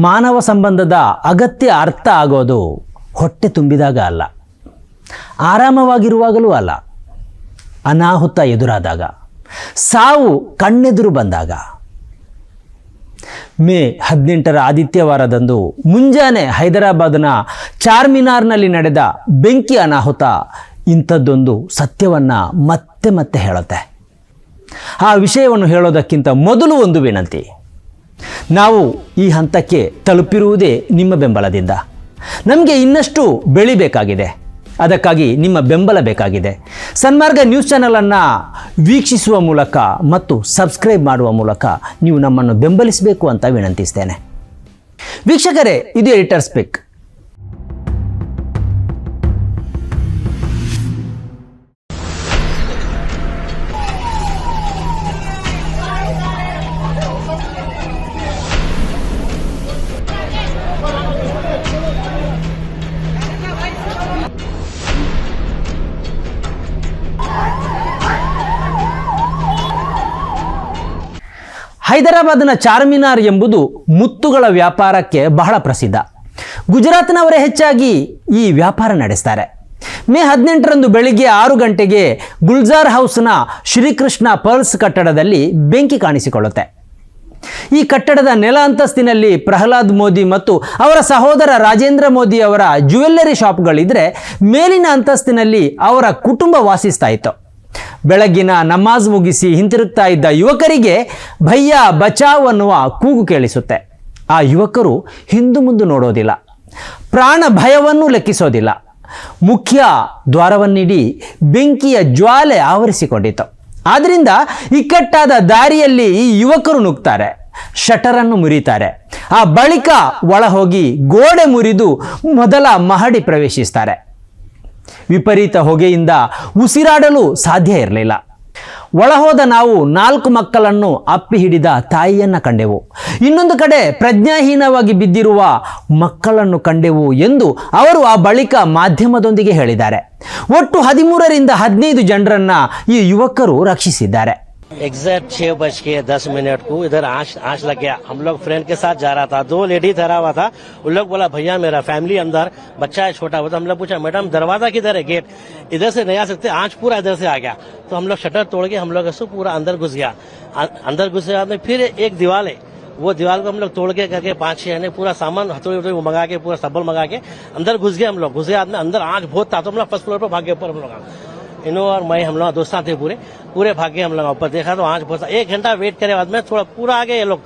ಮಾನವ ಸಂಬಂಧದ ಅಗತ್ಯ ಅರ್ಥ ಆಗೋದು ಹೊಟ್ಟೆ ತುಂಬಿದಾಗ ಅಲ್ಲ. ಆರಾಮವಾಗಿರುವಾಗಲೂ ಅಲ್ಲ. ಅನಾಹುತ ಎದುರಾದಾಗ. ಸಾವು ಕಣ್ಣೆದುರು ಬಂದಾಗ. ಮೇ ಹದಿನೆಂಟರ ಆದಿತ್ಯವಾರದಂದು ಮುಂಜಾನೆ ಹೈದರಾಬಾದ್ನ ಚಾರ್ಮಿನಾರ್ನಲ್ಲಿ ನಡೆದ ಬೆಂಕಿ ಅನಾಹುತ ಇಂಥದ್ದೊಂದು ಸತ್ಯವನ್ನು ಮತ್ತೆ ಮತ್ತೆ ಹೇಳುತ್ತೆ. ಆ ವಿಷಯವನ್ನು ಹೇಳೋದಕ್ಕಿಂತ ಮೊದಲು ಒಂದು ವಿನಂತಿ. ನಾವು ಈ ಹಂತಕ್ಕೆ ತಲುಪಿರುವುದೇ ನಿಮ್ಮ ಬೆಂಬಲದಿಂದ. ನಮಗೆ ಇನ್ನಷ್ಟು ಬೆಳಿಬೇಕಾಗಿದೆ ಅದಕ್ಕಾಗಿ ನಿಮ್ಮ ಬೆಂಬಲ ಬೇಕಾಗಿದೆ. ಸನ್ಮಾರ್ಗ ನ್ಯೂಸ್ ಚಾನಲನ್ನು ವೀಕ್ಷಿಸುವ ಮೂಲಕ ಮತ್ತು ಸಬ್ಸ್ಕ್ರೈಬ್ ಮಾಡುವ ಮೂಲಕ ನೀವು ನಮ್ಮನ್ನು ಬೆಂಬಲಿಸಬೇಕು ಅಂತ ವಿನಂತಿಸ್ತೇನೆ. ವೀಕ್ಷಕರೇ, ಇದು ಎಡಿಟರ್ ಸ್ಪಿಕ್ ಹೈದರಾಬಾದ್ನ ಚಾರ್ಮಿನಾರ್ ಎಂಬುದು ಮುತ್ತುಗಳ ವ್ಯಾಪಾರಕ್ಕೆ ಬಹಳ ಪ್ರಸಿದ್ಧ. ಗುಜರಾತ್ನವರೇ ಹೆಚ್ಚಾಗಿ ಈ ವ್ಯಾಪಾರ ನಡೆಸ್ತಾರೆ. ಮೇ ಹದಿನೆಂಟರಂದು ಬೆಳಿಗ್ಗೆ ಆರು ಗಂಟೆಗೆ ಗುಲ್ಜಾರ್ ಹೌಸ್ನ ಶ್ರೀಕೃಷ್ಣ ಪರ್ಲ್ಸ್ ಕಟ್ಟಡದಲ್ಲಿ ಬೆಂಕಿ ಕಾಣಿಸಿಕೊಳ್ಳುತ್ತೆ. ಈ ಕಟ್ಟಡದ ನೆಲ ಅಂತಸ್ತಿನಲ್ಲಿ ಪ್ರಹ್ಲಾದ್ ಮೋದಿ ಮತ್ತು ಅವರ ಸಹೋದರ ರಾಜೇಂದ್ರ ಮೋದಿ ಅವರ ಜ್ಯುವೆಲ್ಲರಿ ಶಾಪ್ಗಳಿದ್ರೆ ಮೇಲಿನ ಅಂತಸ್ತಿನಲ್ಲಿ ಅವರ ಕುಟುಂಬ ವಾಸಿಸ್ತಾ ಇತ್ತು. ಬೆಳಗ್ಗಿನ ನಮಾಜ್ ಮುಗಿಸಿ ಹಿಂತಿರುಗ್ತಾ ಇದ್ದ ಯುವಕರಿಗೆ ಭಯ್ಯ ಬಚಾವ್ ಅನ್ನುವ ಕೂಗು ಕೇಳಿಸುತ್ತೆ. ಆ ಯುವಕರು ಹಿಂದೂ ಮುಂದೆ ನೋಡೋದಿಲ್ಲ. ಪ್ರಾಣ ಭಯವನ್ನು ಲೆಕ್ಕಿಸೋದಿಲ್ಲ. ಮುಖ್ಯ ದ್ವಾರವನ್ನಿಡಿ ಬೆಂಕಿಯ ಜ್ವಾಲೆ ಆವರಿಸಿಕೊಂಡಿತು ಆದ್ದರಿಂದ ಇಕ್ಕಟ್ಟಾದ ದಾರಿಯಲ್ಲಿ ಈ ಯುವಕರು ನುಗ್ತಾರೆ. ಶಟರನ್ನು ಮುರಿತಾರೆ. ಆ ಬಳಿಕ ಒಳ ಹೋಗಿ ಗೋಡೆ ಮುರಿದು ಮೊದಲ ಮಹಡಿ ಪ್ರವೇಶಿಸ್ತಾರೆ. ವಿಪರೀತ ಹೊಗೆಯಿಂದ ಉಸಿರಾಡಲು ಸಾಧ್ಯ ಇರಲಿಲ್ಲ. ಒಳಹೋದ ನಾವು ನಾಲ್ಕು ಮಕ್ಕಳನ್ನು ಅಪ್ಪಿ ಹಿಡಿದ ತಾಯಿಯನ್ನು ಕಂಡೆವು. ಇನ್ನೊಂದು ಕಡೆ ಪ್ರಜ್ಞಾಹೀನವಾಗಿ ಬಿದ್ದಿರುವ ಮಕ್ಕಳನ್ನು ಕಂಡೆವು ಎಂದು ಅವರು ಆ ಬಳಿಕ ಮಾಧ್ಯಮದೊಂದಿಗೆ ಹೇಳಿದ್ದಾರೆ. ಒಟ್ಟು ಹದಿಮೂರರಿಂದ ಹದಿನೈದು ಜನರನ್ನು ಈ ಯುವಕರು ರಕ್ಷಿಸಿದ್ದಾರೆ. एग्जैक्ट छह बज के दस मिनट को इधर आँच आँच लग गया। हम लोग फ्रेंड के साथ जा रहा था। दो लेडी धरा हुआ था। उन लोग बोला, भैया, मेरा फैमिली अंदर, बच्चा है छोटा, वो तो हम लोग पूछा, मैडम, दरवाज़ा किधर है? गेट इधर से नहीं आ सकते, आँच पूरा इधर से आ गया। तो हम लोग शटर तोड़ के हम लोग उसको पूरा अंदर घुस गया। अंदर घुस में फिर एक दीवार है। वो दीवार को हम लोग तोड़ के करके पाँच छह ने पूरा सामान हथौड़ी वथौड़ी मंगा के, पूरा सब्बल मंगा के अंदर घुस गए हम लोग। घुसे आदमी अंदर आँच बहुत था तो हम लोग फ़र्स्ट फ्लोर पर भागे ऊपर हम लोग। इनो और मैं हम लोग दोस्त थे पूरे पूरे भागे हम लोग ऊपर देखा तो आँच बहुत था। एक घंटा वेट करे बाद में थोड़ा पूरा आ गए ये लोग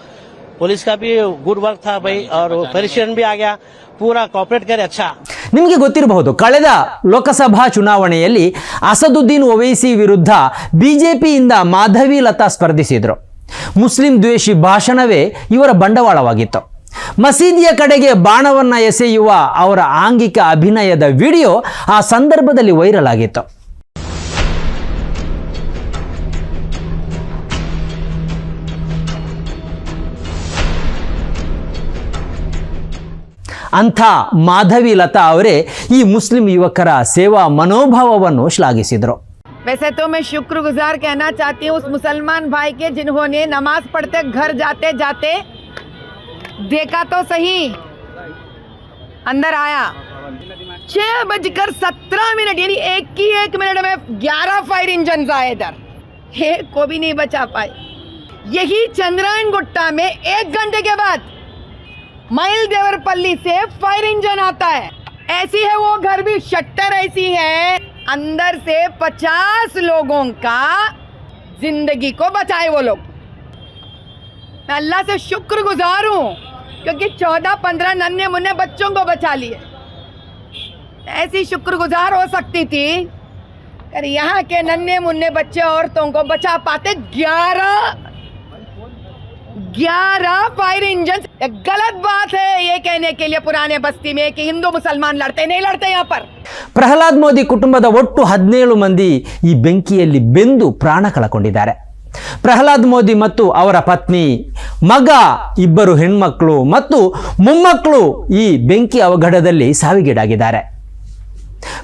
पुलिस का भी गुड वर्क था भाई और पेरिशियन भी आ गया पूरा कॉपरेट करे अच्छा ನಿಮಗೆ ಗೊತ್ತಿರಬಹುದು ಕಳೆದ ಲೋಕಸಭಾ ಚುನಾವಣೆಯಲ್ಲಿ ಅಸದುದ್ದೀನ್ ಒವೈಸಿ ವಿರುದ್ಧ ಬಿಜೆಪಿಯಿಂದ ಮಾಧವಿ ಲತಾ ಸ್ಪರ್ಧಿಸಿದ್ರು ಮುಸ್ಲಿಂ ದ್ವೇಷಿ ಭಾಷಣವೇ ಇವರ ಬಂಡವಾಳವಾಗಿತ್ತು ಮಸೀದಿಯ ಕಡೆಗೆ ಬಾಣವನ್ನ ಎಸೆಯುವ ಅವರ ಆಂಗಿಕ ಅಭಿನಯದ ವಿಡಿಯೋ ಆ ಸಂದರ್ಭದಲ್ಲಿ ವೈರಲ್ ಆಗಿತ್ತು ಅಂಥ ಮಾಧವಿ ಲತಾ ಅವರೇ ಈ ಮುಸ್ಲಿಂ ಯುವಕರ ಸೇವಾ ಮನೋಭಾವವನ್ನು ಶ್ಲಾಘಿಸಿದರು वैसे तो मैं शुक्रगुजार कहना चाहती हूँ उस मुसलमान भाई के जिन्होंने नमाज पढ़ते घर जाते जाते देखा तो सही अंदर आया छह बजकर सत्रह मिनट यानी एक ही एक मिनट में ग्यारह फायर इंजन आए इधर एक को भी नहीं बचा पाए यही चंद्रायन गुट्टा में एक घंटे के बाद माइल देवरपल्ली से फायर इंजन आता है। ऐसी है वो घर भी शट्टर ऐसी है। अंदर से पचास लोगों का ज़िंदगी को बचाए वो लोग। मैं अल्लाह से शुक्र गुजार हूँ, क्योंकि चौदह पंद्रह नन्हे मुन्ने बच्चों को बचा लिए। ऐसी शुक्रगुजार हो सकती थी, अगर यहाँ के नन्हे मुन्ने बच्चे औरतों को बचा पाते ग्यारह ग्यारह फायर इंजन गलत बात है ये कहने के लिए पुराने बस्ती में कि हिंदू मुसलमान लड़ते नहीं लड़ते यहाँ पर ಪ್ರಹ್ಲಾದ್ ಮೋದಿ ಕುಟುಂಬದ ಒಟ್ಟು ಹದಿನೇಳು ಮಂದಿ ಈ ಬೆಂಕಿಯಲ್ಲಿ ಬೆಂದು ಪ್ರಾಣ ಕಳಕೊಂಡಿದ್ದಾರೆ ಪ್ರಹ್ಲಾದ್ ಮೋದಿ ಮತ್ತು ಅವರ ಪತ್ನಿ ಮಗ ಇಬ್ಬರು ಹೆಣ್ಮಕ್ಳು ಮತ್ತು ಮೊಮ್ಮಕ್ಕಳು ಈ ಬೆಂಕಿ ಅವಘಡದಲ್ಲಿ ಸಾವಿಗೀಡಾಗಿದ್ದಾರೆ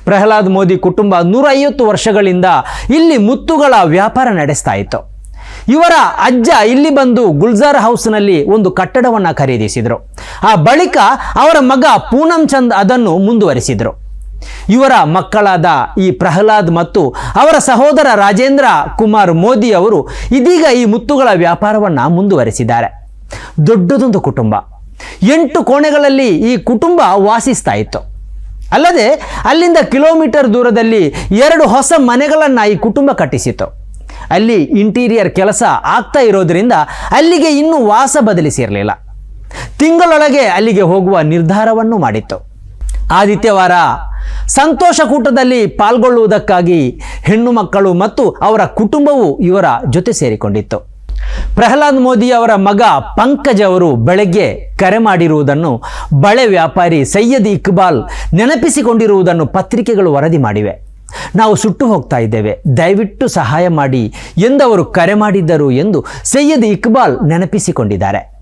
ಪ್ರಹ್ಲಾದ್ ಮೋದಿ ಕುಟುಂಬ ನೂರೈವತ್ತು ವರ್ಷಗಳಿಂದ ಇಲ್ಲಿ ಮುತ್ತುಗಳ ವ್ಯಾಪಾರ ನಡೆಸ್ತಾ ಇತ್ತು ಇವರ ಅಜ್ಜ ಇಲ್ಲಿ ಬಂದು ಗುಲ್ಜಾರ್ ಹೌಸ್ನಲ್ಲಿ ಒಂದು ಕಟ್ಟಡವನ್ನು ಖರೀದಿಸಿದರು. ಆ ಬಳಿಕ ಅವರ ಮಗ ಪೂನಂ ಚಂದ್ ಅದನ್ನು ಮುಂದುವರಿಸಿದರು. ಇವರ ಮಕ್ಕಳಾದ ಈ ಪ್ರಹ್ಲಾದ್ ಮತ್ತು ಅವರ ಸಹೋದರ ರಾಜೇಂದ್ರ ಕುಮಾರ್ ಮೋದಿ ಅವರು ಇದೀಗ ಈ ಮುತ್ತುಗಳ ವ್ಯಾಪಾರವನ್ನು ಮುಂದುವರಿಸಿದ್ದಾರೆ. ದೊಡ್ಡದೊಂದು ಕುಟುಂಬ. ಎಂಟು ಕೋಣೆಗಳಲ್ಲಿ ಈ ಕುಟುಂಬ ವಾಸಿಸ್ತಾ ಇತ್ತು. ಅಲ್ಲದೆ ಅಲ್ಲಿಂದ ಕಿಲೋಮೀಟರ್ ದೂರದಲ್ಲಿ ಎರಡು ಹೊಸ ಮನೆಗಳನ್ನು ಈ ಕುಟುಂಬ ಕಟ್ಟಿಸಿತು ಅಲ್ಲಿ ಇಂಟೀರಿಯರ್ ಕೆಲಸ ಆಗ್ತಾ ಇರೋದರಿಂದ ಅಲ್ಲಿಗೆ ಇನ್ನೂ ವಾಸ ಬದಲಿಸಿರಲಿಲ್ಲ. ತಿಂಗಳೊಳಗೆ ಅಲ್ಲಿಗೆ ಹೋಗುವ ನಿರ್ಧಾರವನ್ನು ಮಾಡಿತ್ತು. ಆದಿತ್ಯವಾರ ಸಂತೋಷ ಕೂಟದಲ್ಲಿ ಪಾಲ್ಗೊಳ್ಳುವುದಕ್ಕಾಗಿ ಹೆಣ್ಣು ಮಕ್ಕಳು ಮತ್ತು ಅವರ ಕುಟುಂಬವು ಇವರ ಜೊತೆ ಸೇರಿಕೊಂಡಿತ್ತು. ಪ್ರಹ್ಲಾದ್ ಮೋದಿ ಅವರ ಮಗ ಪಂಕಜ್ ಅವರು ಬೆಳಗ್ಗೆ ಕರೆ ಮಾಡಿರುವುದನ್ನು ಬಳೆ ವ್ಯಾಪಾರಿ ಸೈಯದ್ ಇಕ್ಬಾಲ್ ನೆನಪಿಸಿಕೊಂಡಿರುವುದನ್ನು ಪತ್ರಿಕೆಗಳು ವರದಿ ಮಾಡಿವೆ. ನಾವು ಸುಟ್ಟು ಹೋಗ್ತಾ ಇದ್ದೇವೆ. ದಯವಿಟ್ಟು ಸಹಾಯ ಮಾಡಿ ಎಂದವರು ಕರೆ ಮಾಡಿದ್ದರು ಎಂದು ಸೈಯದ್ ಇಕ್ಬಾಲ್ ನೆನಪಿಸಿಕೊಂಡಿದ್ದಾರೆ.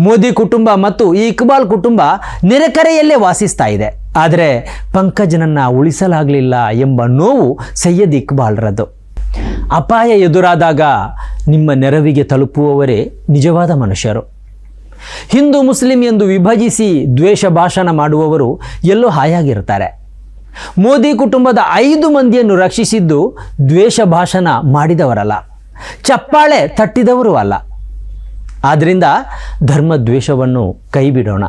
ಮೋದಿ ಕುಟುಂಬ ಮತ್ತು ಈ ಇಕ್ಬಾಲ್ ಕುಟುಂಬ ನೆರೆಕರೆಯಲ್ಲೇ ವಾಸಿಸ್ತಾ ಇದೆ. ಆದರೆ ಪಂಕಜ್ನನ್ನು ಉಳಿಸಲಾಗಲಿಲ್ಲ ಎಂಬ ನೋವು ಸೈಯದ್ ಇಕ್ಬಾಲ್ರದ್ದು. ಅಪಾಯ ಎದುರಾದಾಗ ನಿಮ್ಮ ನೆರವಿಗೆ ತಲುಪುವವರೇ ನಿಜವಾದ ಮನುಷ್ಯರು. ಹಿಂದೂ ಮುಸ್ಲಿಂ ಎಂದು ವಿಭಜಿಸಿ ದ್ವೇಷ ಭಾಷಣ ಮಾಡುವವರು ಎಲ್ಲೋ ಹಾಯಾಗಿರ್ತಾರೆ ಮೋದಿ ಕುಟುಂಬದ ಐದು ಮಂದಿಯನ್ನು ರಕ್ಷಿಸಿದ್ದು ದ್ವೇಷ ಭಾಷಣ ಮಾಡಿದವರಲ್ಲ, ಚಪ್ಪಾಳೆ ತಟ್ಟಿದವರು ಅಲ್ಲ. ಆದ್ದರಿಂದ ಧರ್ಮದ್ವೇಷವನ್ನು ಕೈಬಿಡೋಣ.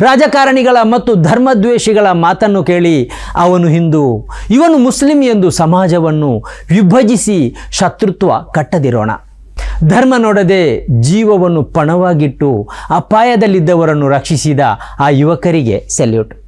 ರಾಜಕಾರಣಿಗಳ ಮತ್ತು ಧರ್ಮದ್ವೇಷಿಗಳ ಮಾತನ್ನು ಕೇಳಿ ಅವನು ಹಿಂದೂ, ಇವನು ಮುಸ್ಲಿಂ ಎಂದು ಸಮಾಜವನ್ನು ವಿಭಜಿಸಿ ಶತ್ರುತ್ವ ಕಟ್ಟದಿರೋಣ. ಧರ್ಮ ನೋಡದೆ ಜೀವವನ್ನು ಪಣವಾಗಿಟ್ಟು ಅಪಾಯದಲ್ಲಿದ್ದವರನ್ನು ರಕ್ಷಿಸಿದ ಆ ಯುವಕರಿಗೆ ಸೆಲ್ಯೂಟ್.